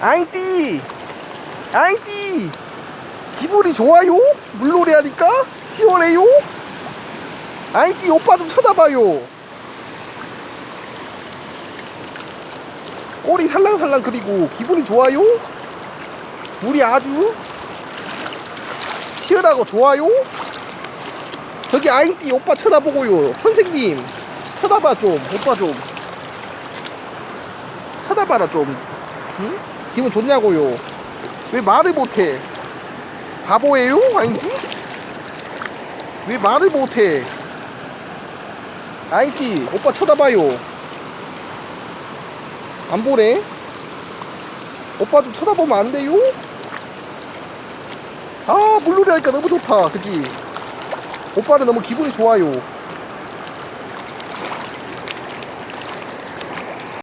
아이띠 아이띠 기분이 좋아요? 물놀이 하니까 시원해요? 아이띠 오빠 좀 쳐다봐요 꼬리 살랑살랑 그리고 기분이 좋아요? 물이 아주 시원하고 좋아요? 저기 아이띠 오빠 쳐다보고요 선생님 쳐다봐 좀 오빠 좀 쳐다봐라 좀 응? 기분 좋냐고요. 왜 말을 못해? 바보예요? 아이띠? 왜 말을 못해? 아이띠 오빠 쳐다봐요. 안 보네? 오빠 좀 쳐다보면 안 돼요? 아 물놀이 하니까 너무 좋다. 그지? 오빠는 너무 기분이 좋아요